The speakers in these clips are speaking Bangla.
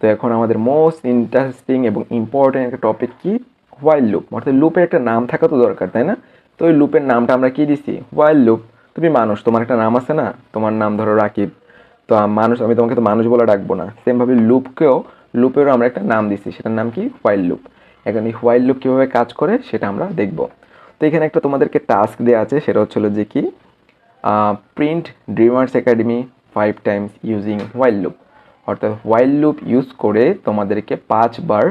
তো এখন আমাদের মোস্ট ইন্টারেস্টিং এবং ইম্পর্টেন্ট একটা টপিক কি? হোয়াইল লুপ অর্থাৎ লুপের একটা নাম থাকা তো দরকার, তাই না? তো ওই লুপের নামটা আমরা কি দিছি? হোয়াইল লুপ তুমি মানুষ, তোমার একটা নাম আছে না? তোমার নাম ধরো রাকিব। তো মানুষ আমি তোমাকে তো মানুষ বলে ডাকবো না। সেমভাবে লুপকেও লুপেরও আমরা একটা নাম দিছি। সেটার নাম কি? হোয়াইল লুপ এখন এই হোয়াইল লুপ কীভাবে কাজ করে, সেটা আমরা দেখব। তো এখানে একটা তোমাদেরকে টাস্ক দেওয়া আছে, সেটা হচ্ছিল যে কি? Print dreamers academy five times using while loop অর্থাৎ হোয়াইল লুপ ইউজ করে তোমাদেরকে পাঁচবার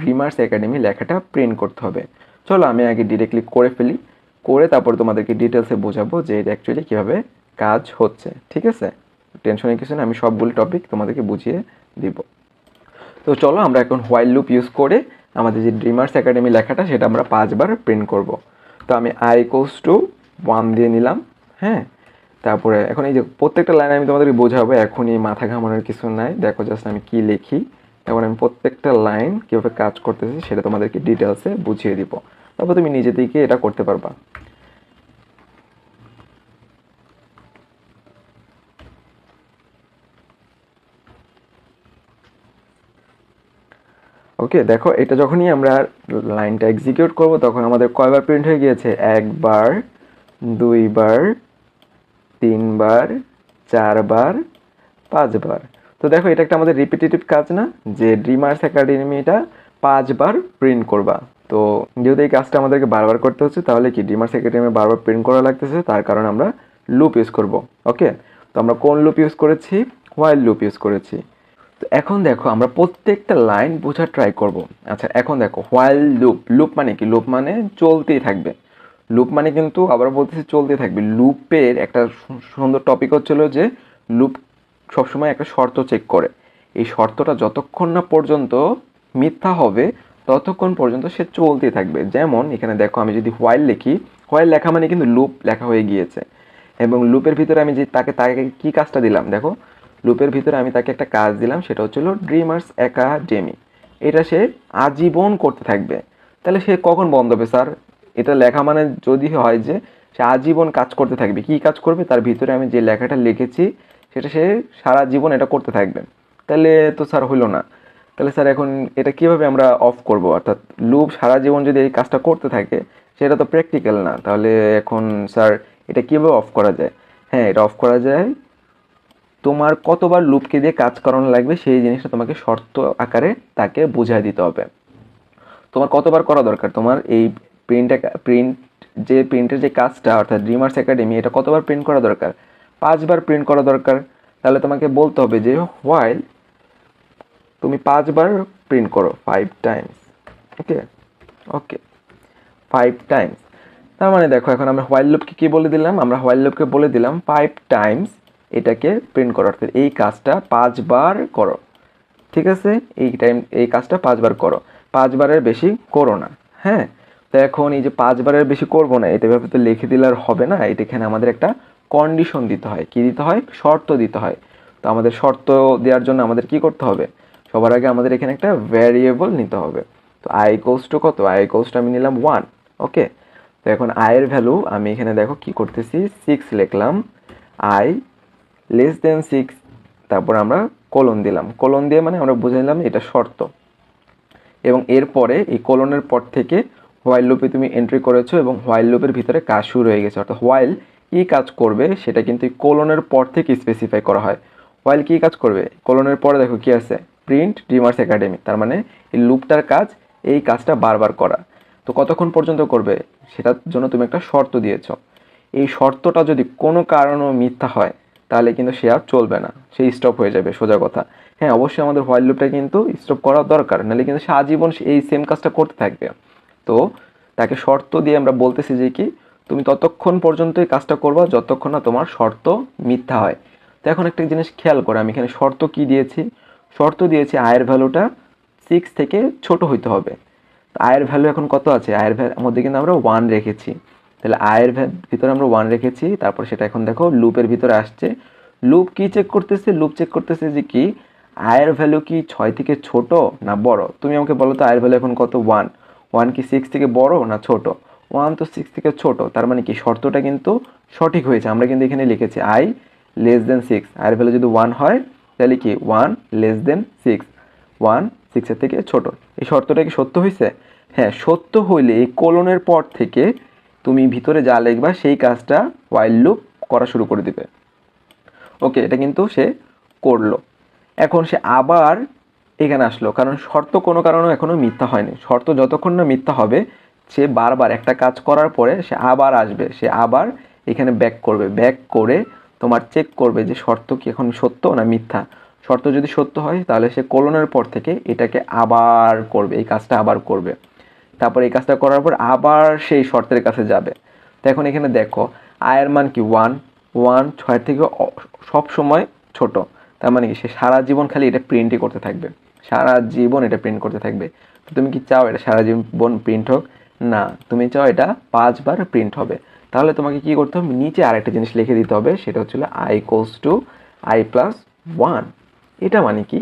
ড্রিমার্স একাডেমি লেখাটা প্রিন্ট করতে হবে। চলো আমি আগে ডিরেক্টলি করে ফেলি। করে তারপর তোমাদেরকে ডিটেলসে বোঝাবো যে এটা অ্যাকচুয়ালি কীভাবে কাজ হচ্ছে। ঠিক আছে? টেনশনের কিছু না আমি সবগুলো টপিক তোমাদেরকে বুঝিয়ে দিব। তো চলো আমরা এখন হোয়াইল লুপ ইউজ করে আমাদের যে ড্রিমার্স একাডেমি লেখাটা, সেটা আমরা পাঁচবার প্রিন্ট করব। তো আমি আই কোস টু ওয়ান দিয়ে নিলাম হ্যাঁ? তারপরে এখন এই যে প্রত্যেকটা লাইন আমি তোমাদেরকে বোঝাবো, এখনই মাথা ঘামানোর কিছু নাই। দেখো জাস্ট আমি কি লিখি। এখন আমি প্রত্যেকটা লাইন কীভাবে কাজ করতেছি সেটা তোমাদেরকে ডিটেলসে বুঝিয়ে দিব। তারপর তুমি নিজে থেকে এটা করতে পারবা। ওকে দেখো, এটা যখনই আমরা লাইনটা এক্সিকিউট করব, তখন আমাদের কয়বার প্রিন্ট হয়ে গিয়েছে? একবার, দুইবার তিনবার, চারবার, পাঁচবার। তো দেখো, এটা একটা আমাদের রিপিটেটিভ কাজ না, যে ড্রিমার্স একাডেমিটা পাঁচবার প্রিন্ট করবা। তো যেহেতু এই কাজটা আমাদেরকে বারবার করতে হচ্ছে, তাহলে কি ড্রিমার্স একাডেমি বারবার প্রিন্ট করা লাগতেছে, তার কারণে আমরা লুপ ইউজ করব ওকে তো আমরা কোন লুপ ইউজ করেছি? হোয়াইল লুপ ইউজ করেছি। তো এখন দেখো, আমরা প্রত্যেকটা লাইন বোঝার ট্রাই করব। আচ্ছা এখন দেখো হোয়াইল লুপ লুপ মানে কি? লুপ মানে চলতেই থাকবে। লুপ মানে কিন্তু আবার বলতেছি চলতে থাকবে। লুপের একটা সুন্দর টপিক হচ্ছিল যে লুপ সবসময় একটা শর্ত চেক করে। এই শর্তটা যতক্ষণ না পর্যন্ত মিথ্যা হবে, ততক্ষণ পর্যন্ত সে চলতে থাকবে। যেমন এখানে দেখো আমি যদি হোয়াইল লিখি হোয়াইল লেখা মানে কিন্তু লুপ লেখা হয়ে গিয়েছে। এবং লুপের ভিতরে আমি যে তাকে তাকে কি কাজটা দিলাম? দেখো লুপের ভিতরে আমি তাকে একটা কাজ দিলাম, সেটা হচ্ছিল ড্রিমার্স একাডেমি এটা সে আজীবন করতে থাকবে। তাহলে সে কখন বন্ধ হবে, স্যার? এটা লেখা মানে যদি হয় যে সে আজীবন কাজ করতে থাকবে। কি কাজ করবে? তার ভিতরে আমি যে লেখাটা লিখেছি, সেটা সে সারা জীবন এটা করতে থাকবে। তাহলে তো স্যার হলো না। তাহলে স্যার এখন এটা কীভাবে আমরা অফ করব? অর্থাৎ লুপ সারা জীবন যদি এই কাজটা করতে থাকে, সেটা তো প্র্যাকটিক্যাল না। তাহলে এখন স্যার এটা কীভাবে অফ করা যায়? হ্যাঁ এটা অফ করা যায়। তোমার কতবার লুপকে দিয়ে কাজ করানো লাগবে, সেই জিনিসটা তোমাকে শর্ত আকারে তাকে বুঝাই দিতে হবে। তোমার কতবার করা দরকার? তোমার এই প্রিন্ট প্রিন্ট যে প্রিন্টের যে কাজটা, অর্থাৎ ড্রিমার্স একাডেমি এটা কতবার প্রিন্ট করা দরকার? পাঁচবার প্রিন্ট করা দরকার। তাহলে তোমাকে বলতে হবে যে হোয়াইল তুমি পাঁচবার প্রিন্ট করো five times okay okay five times তার মানে দেখো, এখন আমরা হোয়াইল লুপকে কী বলে দিলাম? আমরা হোয়াইল লুপকে বলে দিলাম ফাইভ টাইমস এটাকে প্রিন্ট করো। অর্থাৎ এই কাজটা পাঁচবার করো, ঠিক আছে? এই টাইম এই কাজটা পাঁচবার করো। পাঁচবারের বেশি করো না হ্যাঁ? তো এখন এই যে পাঁচবারের বেশি করব না, এটা ভাবে তো লিখে দিলে আর হবে না। এটা এখানে আমাদের একটা কন্ডিশন দিতে হয়। কি দিতে হয়? শর্ত দিতে হয়। তো আমাদের শর্ত দেওয়ার জন্য আমাদের কি করতে হবে? সবার আগে আমাদের এখানে একটা ভ্যারিয়েবল নিতে হবে। তো আই টু কত? আই ইকোয়ালস টু আমি নিলাম ওয়ান ওকে তো এখন আয়ের ভ্যালু আমি এখানে দেখো কি করতেছি? সিক্স লিখলাম। আই লেস দেন সিক্স তারপর আমরা কোলন দিলাম। কোলন দিয়ে মানে আমরা বুঝে নিলাম এটা শর্ত। এবং এরপরে এই কোলনের পর থেকে হোয়াইল লুপে তুমি এন্ট্রি করেছ এবং হোয়াইল লুপের ভিতরে কাজ শুরু হয়ে গেছে। অর্থাৎ হোয়াইল কী কাজ করবে সেটা কিন্তু কোলনের পর থেকে স্পেসিফাই করা হয়। হোয়াইল কী কাজ করবে? কোলনের পরে দেখো কি আছে? প্রিন্ট ডিমার্স একাডেমি তার মানে এই লুপটার কাজ এই কাজটা বারবার করা। তো কতক্ষণ পর্যন্ত করবে? সেটার জন্য তুমি একটা শর্ত দিয়েছ। এই শর্তটা যদি কোনো কারণও মিথ্যা হয়, তাহলে কিন্তু সে আর চলবে না। সে স্টপ হয়ে যাবে, সোজা কথা। হ্যাঁ অবশ্যই আমাদের হোয়াইল লুপটা কিন্তু স্টপ করা দরকার। নাহলে কিন্তু সে আজীবন এই সেম কাজটা করতে থাকবে। তো তাকে শর্ত দিয়ে আমরা বলতেছি যে কি, তুমি ততক্ষণ পর্যন্ত এই কাজটা করবা যতক্ষণ না তোমার শর্ত মিথ্যা হয়। তো এখন একটা জিনিস খেয়াল করে, আমি এখানে শর্ত কি দিয়েছি? শর্ত দিয়েছি আয়ের ভ্যালুটা সিক্স থেকে ছোট হইতে হবে। তো আয়ের ভ্যালু এখন কত আছে? আয়ের ভ্যালু মধ্যে কিন্তু আমরা ওয়ান রেখেছি। তাহলে আয়ের ভিতরে আমরা ওয়ান রেখেছি, তারপর সেটা এখন দেখো লুপের ভিতরে আসছে। লুপ কি চেক করতেছে? লুপ চেক করতেছে যে কি, আয়ের ভ্যালু কি ছয় থেকে ছোট না বড়? তুমি আমাকে বলো তো আয়ের ভ্যালু এখন কত? ওয়ান ওয়ান কি সিক্স থেকে বড় না ছোট? ওয়ান তো সিক্স থেকে ছোট, তার মানে কি? শর্তটা কিন্তু সঠিক হয়েছে, আমরা কিন্তু এখানে লিখেছি আই লেস দেন সিক্স আয়ের ভ্যালু যদি ওয়ান হয়, তাহলে কি? One less than six one সিক্সের থেকে ছোট। এই শর্তটা কি সত্য হয়েছে? হ্যাঁ সত্য হইলে এই কোলনের পর থেকে তুমি ভিতরে যা লিখবা, সেই কাজটা ওয়াইল্ড লুপ করা শুরু করে দিবে। ওকে এটা কিন্তু সে করল। এখন সে আবার এখানে আসলো। কারণ শর্ত কোনো কারণে এখনও মিথ্যা হয়নি। শর্ত যতক্ষণ না মিথ্যা হবে, সে বারবার একটা কাজ করার পরে সে আবার আসবে। সে আবার এখানে ব্যাক করবে। ব্যাক করে তোমার চেক করবে যে শর্ত কি এখন সত্য না মিথ্যা। শর্ত যদি সত্য হয়, তাহলে সে কোলনের পর থেকে এটাকে আবার করবে, এই কাজটা আবার করবে। তারপর এই কাজটা করার পর আবার সেই শর্তের কাছে যাবে। তো এখন এখানে দেখো, আয়ের মান কি? ওয়ান ওয়ান ছয়ের থেকে সব সময় ছোট। তার মানে কি? সে সারা জীবন খালি এটা প্রিন্টই করতে থাকবে। সারা জীবন এটা প্রিন্ট করতে থাকবে। তো তুমি কি চাও এটা সারা জীবন প্রিন্ট হোক? না, তুমি চাও এটা পাঁচবার প্রিন্ট হবে। তাহলে তোমাকে কি করতে হবে? নিচে আরেকটা জিনিস লিখে দিতে হবে, সেটা হচ্ছিল I cos two I plus one এটা মানে কি?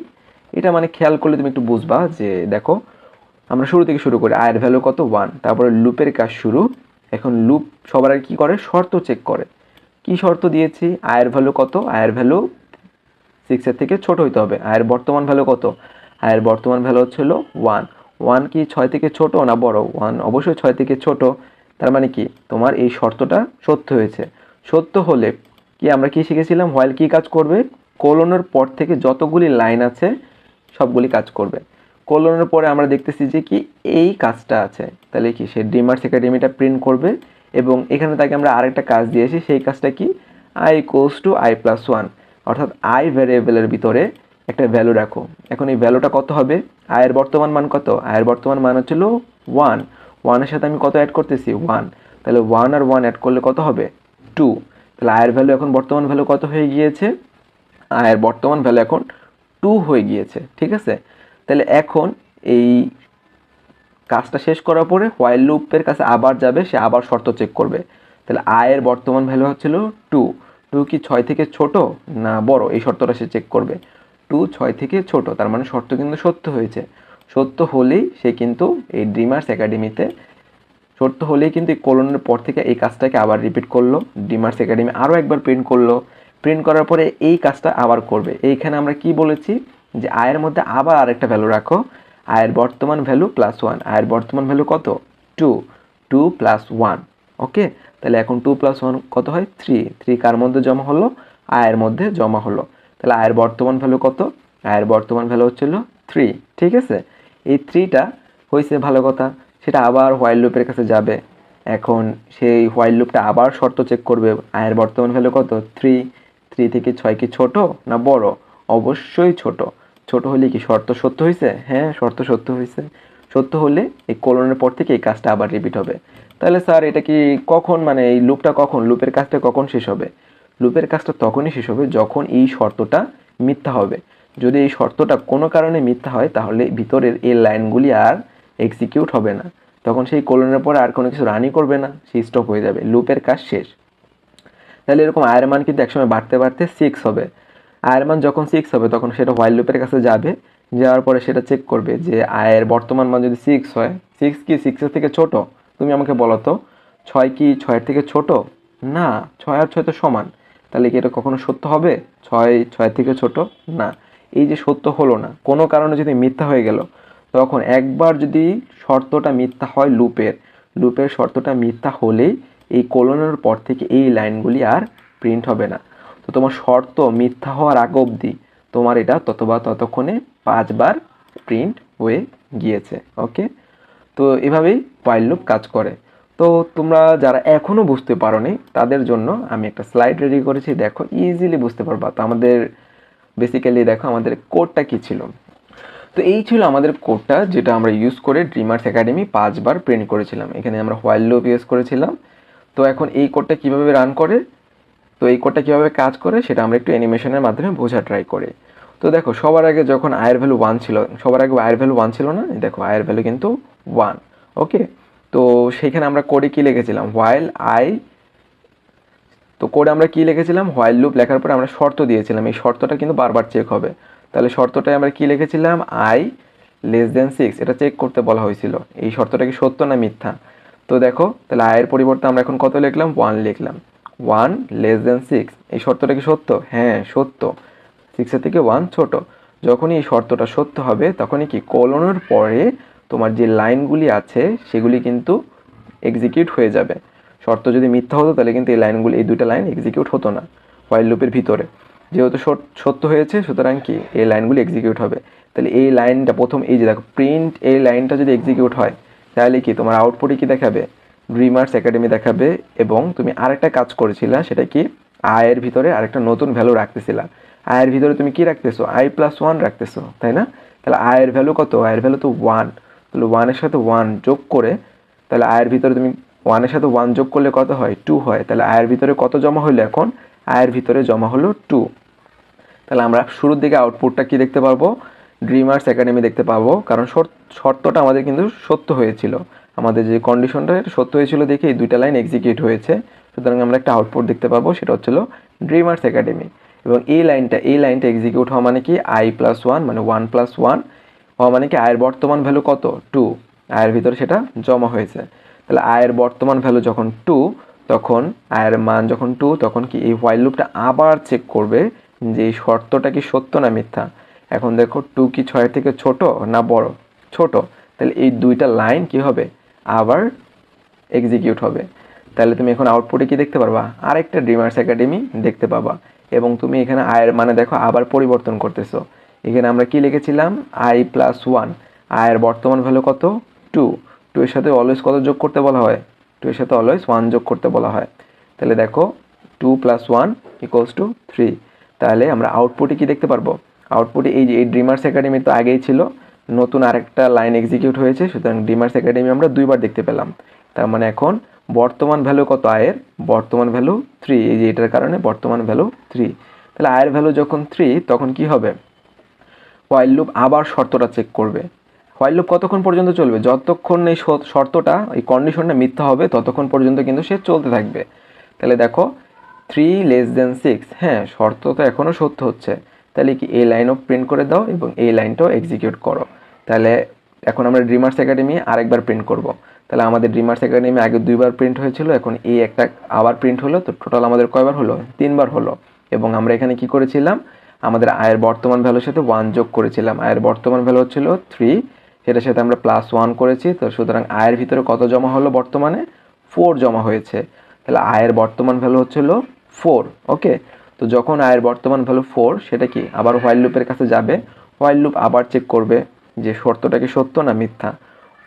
এটা মানে খেয়াল করলে তুমি একটু বুঝবা যে দেখো, আমরা শুরু থেকে শুরু করি। আয়ের ভ্যালু কত? ওয়ান তারপরে লুপের কাজ শুরু। এখন লুপ সবার কী করে? শর্ত চেক করে। কি শর্ত দিয়েছি? আয়ের ভ্যালু কত? আয়ের ভ্যালু সিক্সের থেকে ছোট হইতে হবে। আয়ের বর্তমান ভ্যালু কত? আয়ের বর্তমান ভ্যালু হচ্ছিল ওয়ান ওয়ান কি ছয় থেকে ছোট না বড়? ওয়ান অবশ্যই ছয় থেকে ছোট। তার মানে কি? তোমার এই শর্তটা সত্য হয়েছে। সত্য হলে কি আমরা কি শিখেছিলাম? হোয়াইল কি কাজ করবে? কোলনের পর থেকে যতগুলি লাইন আছে, সবগুলি কাজ করবে। কোলনের পরে আমরা দেখতেছি যে কি এই কাজটা আছে। তাহলে কি? সে ডিমার্স একাডেমিটা প্রিন্ট করবে এবং এখানে তাকে আমরা আরেকটা কাজ দিয়েছি। সেই কাজটা কি? I equals to I plus one অর্থাৎ আই ভ্যারিয়েবলের ভিতরে একটা ভ্যালু রাখো। এখন এই ভ্যালুটা কত হবে? আয়ের বর্তমান মান কত? আয়ের বর্তমান মান হচ্ছিল ওয়ান ওয়ানের সাথে আমি কত অ্যাড করতেছি? ওয়ান তাহলে ওয়ান আর ওয়ান অ্যাড করলে কত হবে? টু তাহলে আয়ের ভ্যালু এখন বর্তমান ভ্যালু কত হয়ে গিয়েছে? আয়ের বর্তমান ভ্যালু এখন টু হয়ে গিয়েছে, ঠিক আছে? তাহলে এখন এই কাজটা শেষ করার পরে হোয়াইল লুপের কাছে আবার যাবে, সে আবার শর্ত চেক করবে। তাহলে আয়ের বর্তমান ভ্যালু হচ্ছিল টু টু কি ছয় থেকে ছোট? না বড়। এই শর্তটা সে চেক করবে। টু ছয় থেকে ছোট, তার মানে শর্ত কিন্তু সত্য হয়েছে। সত্য হলেই সে কিন্তু এই ড্রিমার্স একাডেমিতে সত্য হলেই কিন্তু এই কোলনের পর থেকে এই কাজটাকে আবার রিপিট করল। ড্রিমার্স একাডেমি আরও একবার প্রিন্ট করল। প্রিন্ট করার পরে এই কাজটা আবার করবে। এইখানে আমরা কি বলেছি? যে আয়ের মধ্যে আবার আরেকটা ভ্যালু রাখো। আয়ের বর্তমান ভ্যালু প্লাস ওয়ান আয়ের বর্তমান ভ্যালু কত? Two two plus one okay তাহলে এখন টু প্লাস ওয়ান কত হয়? থ্রি থ্রি কার মধ্যে জমা হলো? আয়ের মধ্যে জমা হলো। তাহলে আয়ের বর্তমান ভ্যালু কত? আয়ের বর্তমান ভ্যালু হচ্ছিল থ্রি ঠিক আছে? এই থ্রিটা হয়েছে ভালো কথা, সেটা আবার হোয়াইল লুপের কাছে যাবে। এখন সেই হোয়াইল লুপটা আবার শর্ত চেক করবে, আয়ের বর্তমান ভ্যালু কত? থ্রি থ্রি থেকে ছয় কি ছোট না বড়? অবশ্যই ছোট। ছোট হলে কি শর্ত সত্য হয়েছে হ্যাঁ শর্ত সত্য হয়েছে সত্য হলে এই কোলনের পর থেকে এই কাজটা আবার রিপিট হবে। তাহলে স্যার এটা কি কখন মানে এই লুপটা কখন? লুপের কাজটা কখন শেষ হবে? লুপের কাজটা তখনই শেষ হবে যখন এই শর্তটা মিথ্যা হবে। যদি এই শর্তটা কোনো কারণে মিথ্যা হয়, তাহলে ভিতরের এই লাইনগুলি আর এক্সিকিউট হবে না। তখন সেই কোলনের পরে আর কোনো কিছু রানই করবে না সেই স্টপ হয়ে যাবে। লুপের কাজ শেষ। তাহলে এরকম আয়ের মান কিন্তু একসময় বাড়তে বাড়তে সিক্স হবে। আয়ের মান যখন সিক্স হবে, তখন সেটা হোয়াইল লুপের কাছে যাবে। যাওয়ার পরে সেটা চেক করবে যে, আয়ের বর্তমান মান যদি সিক্স হয় সিক্স কি সিক্সের থেকে ছোট? তুমি আমাকে বলো তো, ছয় কি ছয়ের থেকে ছোট? না, ছয় আর ছয় তো সমান। তাহলে কি এটা কখনো সত্য হবে? ছয় ছয় থেকে ছোট? না। এই যে সত্য হলো না, কোনো কারণে যদি মিথ্যা হয়ে গেল, তখন একবার যদি শর্তটা মিথ্যা হয় লুপের লুপের শর্তটা মিথ্যা হলেই এই কোলনের পর থেকে এই লাইনগুলি আর প্রিন্ট হবে না। তো তোমার শর্ত মিথ্যা হওয়ার আগ অবধি তোমার এটা ততবার ততক্ষণে পাঁচবার প্রিন্ট হয়ে গিয়েছে ওকে তো এভাবেই ওয়াইল লুপ কাজ করে। তো তোমরা যারা এখনও বুঝতে পারোনি, তাদের জন্য আমি একটা স্লাইড রেডি করেছি। দেখো ইজিলি বুঝতে পারবা। তো আমাদের বেসিক্যালি দেখো আমাদের কোডটা কী ছিল? তো এই ছিল আমাদের কোডটা যেটা আমরা ইউজ করে ড্রিমার্স একাডেমি পাঁচবার প্রিন্ট করেছিলাম। এখানে আমরা হোয়াইল লুপ ইউজ করেছিলাম। তো এখন এই কোডটা কীভাবে রান করে? তো এই কোডটা কীভাবে কাজ করে, সেটা আমরা একটু অ্যানিমেশনের মাধ্যমে বোঝা ট্রাই করি। তো দেখো, সবার আগে যখন আয়ের ভ্যালু ওয়ান ছিল, সবার আগে আয়ের ভ্যালু ওয়ান ছিল না? দেখো, আয়ের ভ্যালু কিন্তু ওয়ান ওকে তো সেইখানে আমরা কোডে কী লিখেছিলাম? হোয়াইল আই তো কোডে আমরা কী লিখেছিলাম? হোয়াইল লুপ লেখার পরে আমরা শর্ত দিয়েছিলাম। এই শর্তটা কিন্তু বারবার চেক হবে। তাহলে শর্তটায় আমরা কী লিখেছিলাম? আই লেস দেন সিক্স এটা চেক করতে বলা হয়েছিল। এই শর্তটা কি সত্য না মিথ্যা? তো দেখো, তাহলে আয়ের পরিবর্তে আমরা এখন কত লিখলাম? ওয়ান লিখলাম। ওয়ান লেস দেন সিক্স এই শর্তটা কি সত্য? হ্যাঁ সত্য। সিক্সের থেকে ওয়ান ছোট। যখনই এই শর্তটা সত্য হবে, তখনই কি? কলনের পরে তোমার যে লাইনগুলি আছে, সেগুলি কিন্তু এক্সিকিউট হয়ে যাবে। শর্ত যদি মিথ্যা হতো, তাহলে কিন্তু এই লাইনগুলি, এই দুটো লাইন এক্সিকিউট হতো না হোয়াইল লুপের ভিতরে। যেহেতু সত- সত্য হয়েছে, সুতরাং কি, এই লাইনগুলি এক্সিকিউট হবে। তাহলে এই লাইনটা প্রথম, এই যে দেখো প্রিন্ট এই লাইনটা যদি এক্সিকিউট হয়, তাহলে কি, তোমার আউটপুটে কি দেখাবে? ড্রিমার্স একাডেমি দেখাবে, এবং তুমি আরেকটা কাজ করেছিলা, সেটা কি আয়ের ভিতরে আরেকটা নতুন ভ্যালু রাখতেছিলা। আয়ের ভিতরে তুমি কি রাখতেছো? আই প্লাস ওয়ান রাখতেছো, তাই না? তাহলে আয়ের ভ্যালু কত? আয়ের ভ্যালু তো ওয়ান তাহলে ওয়ানের সাথে ওয়ান যোগ করে, তাহলে আয়ের ভিতরে তুমি ওয়ানের সাথে ওয়ান যোগ করলে কত হয়? টু হয়। তাহলে আয়ের ভিতরে কত জমা হলো এখন? আয়ের ভিতরে জমা হলো টু তাহলে আমরা শুরুর দিকে আউটপুটটা কি দেখতে পারব ড্রিমার্স একাডেমি দেখতে পাবো। কারণ শর্ত- শর্তটা আমাদের কিন্তু সত্য হয়েছিল। আমাদের যে কন্ডিশনটা এটা সত্য হয়েছিল দেখে এই দুইটা লাইন এক্সিকিউট হয়েছে। সুতরাং আমরা একটা আউটপুট দেখতে পাবো, সেটা হচ্ছিল ড্রিমার্স একাডেমি এবং এই লাইনটা এই লাইনটা এক্সিকিউট হওয়া মানে কি? আই প্লাস ওয়ান মানে ওয়ান প্লাস ওয়ান হওয়া মানে কি আয়ের বর্তমান ভ্যালু কত? টু আয়ের ভিতরে সেটা জমা হয়েছে। তাহলে আয়ের বর্তমান ভ্যালু যখন টু তখন আয়ের মান যখন টু তখন কি এই হোয়াইল লুপটা আবার চেক করবে যে এই শর্তটা কি সত্য না মিথ্যা? এখন দেখো টু কি ছয়ের থেকে ছোট না বড়? ছোট। তাহলে এই দুইটা লাইন কি হবে? আবার এক্সিকিউট হবে। তাহলে তুমি এখন আউটপুটে কি দেখতে পারবা? আরেকটা ড্রিমার্স একাডেমি দেখতে পাবা। এবং তুমি এখানে আয়ের মানে দেখো আবার পরিবর্তন করতেছো। এখানে আমরা কি লিখেছিলাম? আই প্লাস ওয়ান আয়ের বর্তমান ভ্যালু কত? টু টু এর সাথে অলওয়েজ কত যোগ করতে বলা হয়? টু এর সাথে অলওয়েজ ওয়ান যোগ করতে বলা হয়। তাহলে দেখো two plus one equals to three তাহলে আমরা আউটপুটে কি দেখতে পারব? আউটপুটে এই যে, এই ড্রিমার্স একাডেমি তো আগেই ছিল। নতুন আরেকটা লাইন এক্সিকিউট হয়েছে, সুতরাং ড্রিমার্স একাডেমি আমরা দুইবার দেখতে পেলাম। তার মানে এখন বর্তমান ভ্যালু কত? আয়ের বর্তমান ভ্যালু থ্রি এই যে, এটার কারণে বর্তমান ভ্যালু থ্রি তাহলে আয়ের ভ্যালু যখন থ্রি তখন কি হবে? হোয়াইল লুপ আবার শর্তটা চেক করবে। হোয়াইল লুপ কতক্ষণ পর্যন্ত চলবে? যতক্ষণ এই শর্তটা, এই কন্ডিশনটা মিথ্যা হবে, ততক্ষণ পর্যন্ত কিন্তু সে চলতে থাকবে। তাহলে দেখো থ্রি লেস দেন সিক্স হ্যাঁ শর্ত তো এখনও সত্য হচ্ছে। তাহলে কি এই লাইনও প্রিন্ট করে দাও এবং এই লাইনটাও এক্সিকিউট করো। তাহলে এখন আমরা ড্রিমার্স একাডেমি আরেকবার প্রিন্ট করব। তাহলে আমাদের ড্রিমার্স একাডেমি আগে দুইবার প্রিন্ট হয়েছিল, এখন এই একটা আবার প্রিন্ট হলো, তো টোটাল আমাদের কয়বার হলো? তিনবার হলো। এবং আমরা এখানে কি করেছিলাম? আমাদের আয়ের বর্তমান ভ্যালুর সাথে ওয়ান যোগ করেছিলাম। আয়ের বর্তমান ভ্যালু হচ্ছিল থ্রি সেটার সাথে আমরা প্লাস ওয়ান করেছি। তো সুতরাং আয়ের ভিতরে কত জমা হলো বর্তমানে? ফোর জমা হয়েছে। তাহলে আয়ের বর্তমান ভ্যালু হচ্ছিল ফোর ওকে তো যখন আয়ের বর্তমান ভ্যালু ফোর সেটা কি? আবার হোয়াইল লুপের কাছে যাবে। হোয়াইল লুপ আবার চেক করবে যে শর্তটা কি সত্য না মিথ্যা?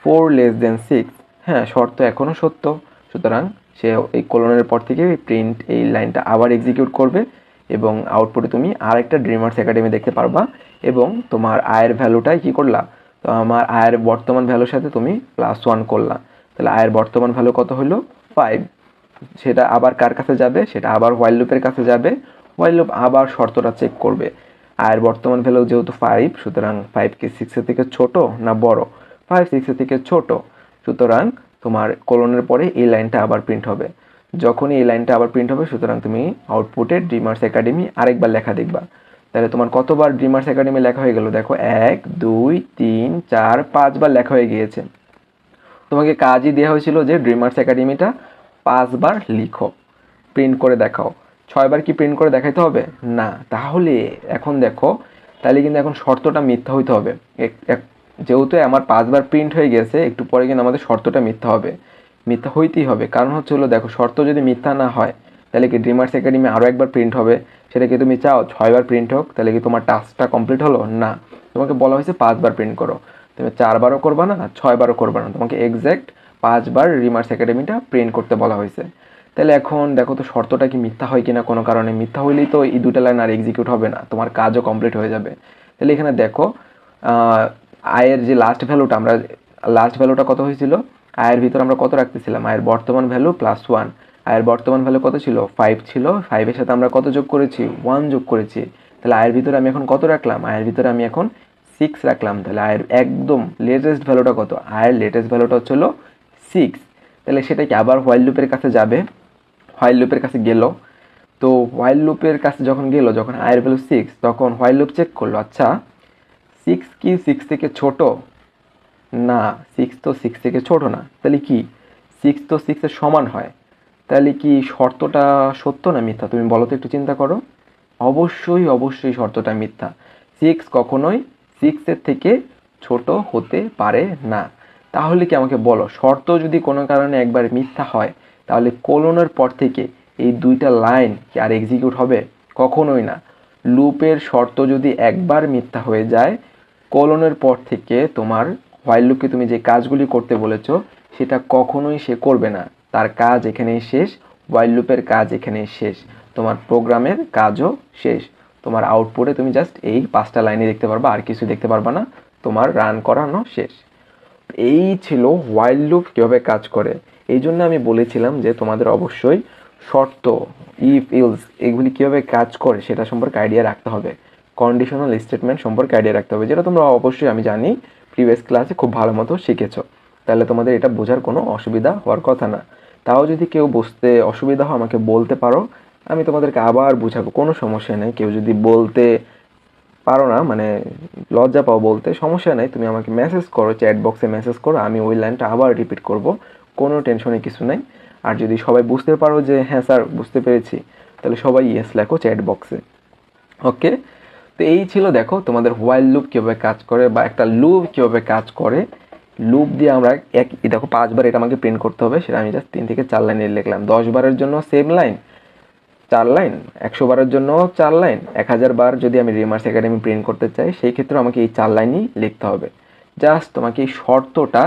ফোর লেস দেন সিক্স হ্যাঁ শর্ত এখনও সত্য। সুতরাং সে এই কোলনের পর থেকে প্রিন্ট এই লাইনটা আবার এক্সিকিউট করবে। এবং আউটপুটে তুমি আরেকটা ড্রিমার্স একাডেমি দেখতে পারবা এবং তোমার আয়ের ভ্যালুটাই কি করলা? তো আমার আয়ের বর্তমান ভ্যালুর সাথে তুমি প্লাস ওয়ান করলা। তাহলে আয়ের বর্তমান ভ্যালু কত হলো? ফাইভ সেটা আবার কার কাছে যাবে? সেটা আবার হোয়াইল লুপের কাছে যাবে। হোয়াইল লুপ আবার শর্তটা চেক করবে। আয়ের বর্তমান ভ্যালু যেহেতু ফাইভ সুতরাং ফাইভ কি সিক্সের থেকে ছোট না বড়? ফাইভ সিক্সের থেকে ছোট। সুতরাং তোমার কোলনের পরে এই লাইনটা আবার প্রিন্ট হবে। যখনই এই লাইনটা আবার প্রিন্ট হবে, সুতরাং তুমি আউটপুটে ড্রিমার্স একাডেমি আরেকবার লেখা দেখবা। তাহলে তোমার কতবার ড্রিমার্স একাডেমি লেখা হয়ে গেল? দেখো, এক, দুই, তিন, চার, পাঁচবার লেখা হয়ে গিয়েছে। তোমাকে কাজই দেওয়া হয়েছিল যে ড্রিমার্স একাডেমিটা পাঁচবার লিখো প্রিন্ট করে দেখাও। ছয়বার কি প্রিন্ট করে দেখাইতে হবে? না। তাহলে এখন দেখো, তাহলে কিন্তু এখন শর্তটা মিথ্যা হইতে হবে। যেহেতু আমার পাঁচবার প্রিন্ট হয়ে গেছে, একটু পরে কিন্তু আমাদের শর্তটা মিথ্যা হবে। মিথ্যা হইতেই হবে। কারণ হচ্ছে হলো, দেখো, শর্ত যদি মিথ্যা না হয়, তাহলে কি ড্রিমার্স একাডেমি আরও একবার প্রিন্ট হবে? সেটা কি তুমি চাও? ছয়বার প্রিন্ট হোক, তাহলে কি তোমার টাস্কটা কমপ্লিট হলো? না। তোমাকে বলা হয়েছে পাঁচবার প্রিন্ট করো। তুমি চারবারও করবা না ছয়বারও করবা না। তোমাকে এক্স্যাক্ট পাঁচবার রিমার্স একাডেমিটা প্রিন্ট করতে বলা হয়েছে। তাহলে এখন দেখো তো, শর্তটা কি মিথ্যা হয় কিনা কোনো কারণে? মিথ্যা হইলেই তো এই দুটা লাইন আর এক্সিকিউট হবে না। তোমার কাজও কমপ্লিট হয়ে যাবে। তাহলে এখানে দেখো আয়ের যে লাস্ট ভ্যালুটা আমরা লাস্ট ভ্যালুটা কত হয়েছিল? আয়ের ভিতর আমরা কত রাখতেছিলাম? আয়ের বর্তমান ভ্যালু প্লাস ওয়ান আয়ের বর্তমান ভ্যালু কত ছিল? ফাইভ ছিল। ফাইভের সাথে আমরা কত যোগ করেছি? ওয়ান যোগ করেছি। তাহলে আয়ের ভিতরে আমি এখন কত রাখলাম? আয়ের ভিতরে আমি এখন সিক্স রাখলাম। তাহলে আয়ের একদম লেটেস্ট ভ্যালুটা কত? আয়ের লেটেস্ট ভ্যালুটা হচ্ছিল সিক্স তাহলে সেটা কি আবার হোয়াইল লুপের কাছে যাবে? হোয়াইল লুপের কাছে গেল। তো হোয়াইল লুপের কাছে যখন গেল, যখন আয়ের ভ্যালু সিক্স তখন হোয়াইল লুপ চেক করল। আচ্ছা সিক্স কি সিক্স থেকে ছোট? না সিক্স তো সিক্স থেকে ছোটো না। তাহলে কি? সিক্স তো সিক্সের সমান হয়। তাহলে কি শর্তটা সত্য না মিথ্যা? তুমি বলো তো একটু চিন্তা করো। অবশ্যই অবশ্যই শর্তটা মিথ্যা। সিক্স কখনোই সিক্সের থেকে ছোট হতে পারে না। তাহলে কি আমাকে বলো, শর্ত যদি কোনো কারণে একবার মিথ্যা হয়, তাহলে কোলনের পর থেকে এই দুইটা লাইন কি আর এক্সিকিউট হবে? কখনোই না। লুপের শর্ত যদি একবার মিথ্যা হয়ে যায় কোলনের পর থেকে তোমার হোয়াইল লুপকে তুমি যে কাজগুলি করতে বলেছ, সেটা কখনোই সে করবে না। তার কাজ এখানেই শেষ হোয়াইল লুপের কাজ এখানেই শেষ। তোমার প্রোগ্রামের কাজও শেষ। তোমার আউটপুটে তুমি জাস্ট এই পাঁচটা লাইনে দেখতে পারবা, আর কিছু দেখতে পারবা না। তোমার রান করানো শেষ। এই ছিল হোয়াইল লুপ কীভাবে কাজ করে। এই জন্য আমি বলেছিলাম যে তোমাদের অবশ্যই শর্ত ইফ ইলস এগুলি কীভাবে কাজ করে সেটা সম্পর্কে আইডিয়া রাখতে হবে। কন্ডিশনাল স্টেটমেন্ট সম্পর্কে আইডিয়া রাখতে হবে, যেটা তোমরা অবশ্যই, আমি জানি প্রিভিয়াস ক্লাসে খুব ভালো মতো শিখেছো। তাহলে তোমাদের এটা বোঝার কোনো অসুবিধা হওয়ার কথা না। তাও যদি কেউ বুঝতে অসুবিধা হয়, আমাকে বলতে পারো। আমি তোমাদেরকে আবার বুঝাবো, কোনো সমস্যা নেই। কেউ যদি বলতে পারো না মানে লজ্জা পাও বলতে, সমস্যা নেই। তুমি আমাকে মেসেজ করো চ্যাট বক্সে মেসেজ করো, আমি ওই লাইনটা আবার রিপিট করব। কোনো টেনশনে কিছু নেই। আর যদি সবাই বুঝতে পারো যে হ্যাঁ স্যার, বুঝতে পেরেছি, তাহলে সবাই ইয়েস লেখো চ্যাট বক্সে ওকে তো এই ছিল, দেখো, তোমাদের হোয়াইল লুপ কীভাবে কাজ করে বা একটা লুপ কীভাবে কাজ করে। লুপ দিয়ে আমরা এক দেখো, পাঁচবার এটা আমাকে প্রিন্ট করতে হবে, সেটা আমি জাস্ট তিন থেকে চার লাইনে লিখলাম। দশ বারের জন্য সেম লাইন চার লাইন একশো বারের জন্য চার লাইন এক হাজার বার যদি আমি রিমার্স একাডেমি প্রিন্ট করতে চাই, সেই ক্ষেত্রে আমাকে এই চার লাইনই লিখতে হবে। জাস্ট তোমাকে এই শর্তটা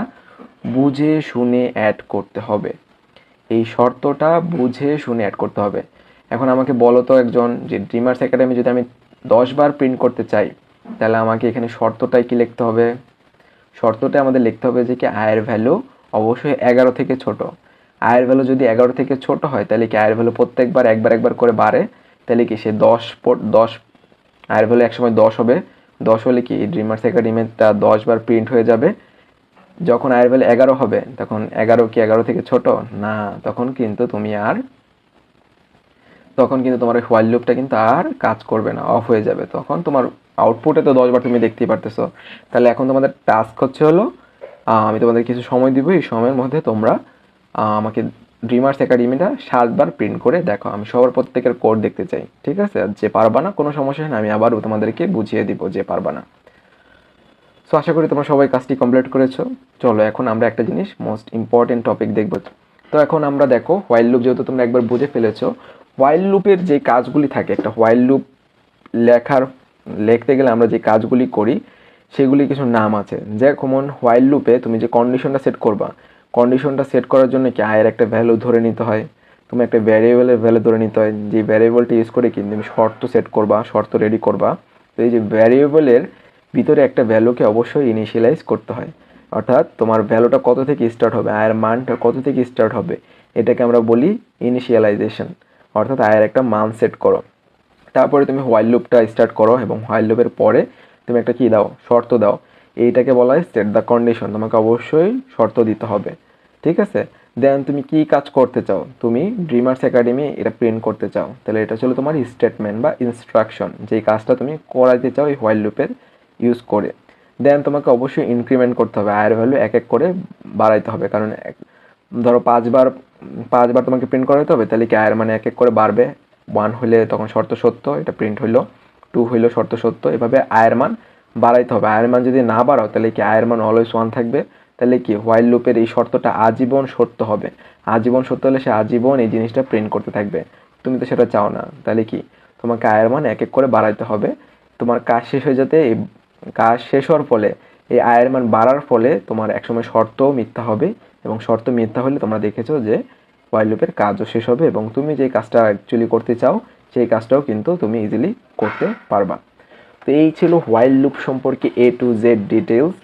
বুঝে শুনে অ্যাড করতে হবে। এই শর্তটা বুঝে শুনে অ্যাড করতে হবে। এখন আমাকে বলো তো একজন যে ড্রিমার্স একাডেমি যদি আমি দশ বার প্রিন্ট করতে চাই, তাহলে আমাকে এখানে শর্তটাই কি লিখতে হবে? শর্তটা আমাদের লিখতে হবে যে কি আয়ের ভ্যালু অবশ্যই এগারো থেকে ছোট। আয়ের ভ্যালু যদি এগারো থেকে ছোট হয়, তাহলে কি আয়ের ভ্যালু প্রত্যেকবার একবার একবার করে বাড়ে? তাহলে কি সে দশ দশ আয়ের ভ্যালু একসময় দশ হবে। দশ হলে কি ড্রিমার্স একাডেমিটা দশ বার প্রিন্ট হয়ে যাবে। যখন আয়ের ভ্যালু এগারো হবে, তখন এগারো কি এগারো থেকে ছোট? না, তখন কিন্তু তুমি আর তখন কিন্তু তোমার হোয়াইল লুপটা কিন্তু আর কাজ করবে না অফ হয়ে যাবে। তখন তোমার আউটপুটে তো দশবার তুমি দেখতেই পারতেছো। তাহলে এখন তোমাদের টাস্ক হচ্ছে হলো আমি তোমাদের কিছু সময় দিব, এই সময়ের মধ্যে তোমরা আমাকে ড্রিমার্স একাডেমিটা সাতবার প্রিন্ট করে দেখো। আমি সবার প্রত্যেকের কোড দেখতে চাই, ঠিক আছে? যে পারবা না, কোনো সমস্যা হয় না, আমি আবারও তোমাদেরকে বুঝিয়ে দিব যে পারবা না। সো আশা করি তোমরা সবাই কাজটি কমপ্লিট করেছ। চলো, এখন আমরা একটা জিনিস মোস্ট ইম্পর্টেন্ট টপিক দেখব। তো এখন আমরা দেখো হোয়াইল লুপ যেহেতু তোমরা একবার বুঝে ফেলেছো হোয়াইল লুপের যে কাজগুলি থাকে, একটা হোয়াইল লুপ লেখার, লিখতে গেলে আমরা যে কাজগুলি করি, সেগুলি কিছু নাম আছে। যেমন হোয়াইল লুপে তুমি যে কন্ডিশনটা সেট করবা কন্ডিশনটা সেট করার জন্য কি আয়ের একটা ভ্যালু ধরে নিতে হয়? তুমি একটা ভ্যারিয়েবলের ভ্যালু ধরে নিতে হয়, যে ভ্যারিয়েবলটা ইউজ করে কিন্তু তুমি শর্ত সেট করবা, শর্ত রেডি করবা। তো এই যে ভ্যারিয়েবলের ভিতরে একটা ভ্যালুকে অবশ্যই ইনিশিয়ালাইজ করতে হয়। অর্থাৎ তোমার ভ্যালুটা কত থেকে স্টার্ট হবে আয়ের মানটা কত থেকে স্টার্ট হবে, এটাকে আমরা বলি ইনিশিয়ালাইজেশন অর্থাৎ আয়ের একটা মান সেট করো। তারপরে তুমি হোয়াইল লুপটা স্টার্ট করো এবং হোয়াইল লুপের পরে তুমি একটা কী দাও? শর্ত দাও। এইটাকে বলা হয় সেট দ্য কন্ডিশন তোমাকে অবশ্যই শর্ত দিতে হবে। ঠিক আছে? দেন তুমি কি কাজ করতে চাও? তুমি ড্রিমার্স একাডেমি এটা প্রিন্ট করতে চাও। তাহলে এটা ছিল তোমার স্টেটমেন্ট বা ইনস্ট্রাকশন যেই কাজটা তুমি করাইতে চাও এই হোয়াইল লুপের ইউজ করে। দেন তোমাকে অবশ্যই ইনক্রিমেন্ট করতে হবে। আয়ের ভ্যালু এক এক করে বাড়াইতে হবে। কারণ ধরো পাঁচবার পাঁচবার তোমাকে প্রিন্ট করাতে হবে, তাহলে কি আয়ের মানে এক এক করে বাড়বে? ওয়ান হইলে তখন শর্ত সত্য, এটা প্রিন্ট হইল। টু হইল শর্ত সত্য, এভাবে আয়ের মান বাড়াইতে হবে। আয়ের মান যদি না বাড়াও, তাহলে কি আয়ের মান অলওয়েজ ওয়ান থাকবে? তাহলে কি হোয়াইল লুপের এই শর্তটা আজীবন সত্য হবে। আজীবন সত্য হলে সে আজীবন এই জিনিসটা প্রিন্ট করতে থাকবে। তুমি তো সেটা চাও না। তাহলে কি তোমাকে আয়ের মান এক এক করে বাড়াইতে হবে। তোমার কাজ শেষ হয়ে যেতে এই কাজ শেষ হওয়ার ফলে, এই আয়ের মান বাড়ার ফলে তোমার একসময় শর্তও মিথ্যা হবে। এবং শর্ত মিথ্যা হলে তোমরা দেখেছ যে হোয়াইল লুপের কাজও শেষ হবে এবং তুমি যে কাজটা অ্যাকচুয়ালি করতে চাও, সেই কাজটাও কিন্তু তুমি ইজিলি করতে পারবা। তো এই ছিল হোয়াইল লুপ সম্পর্কে এ টু জেড ডিটেলস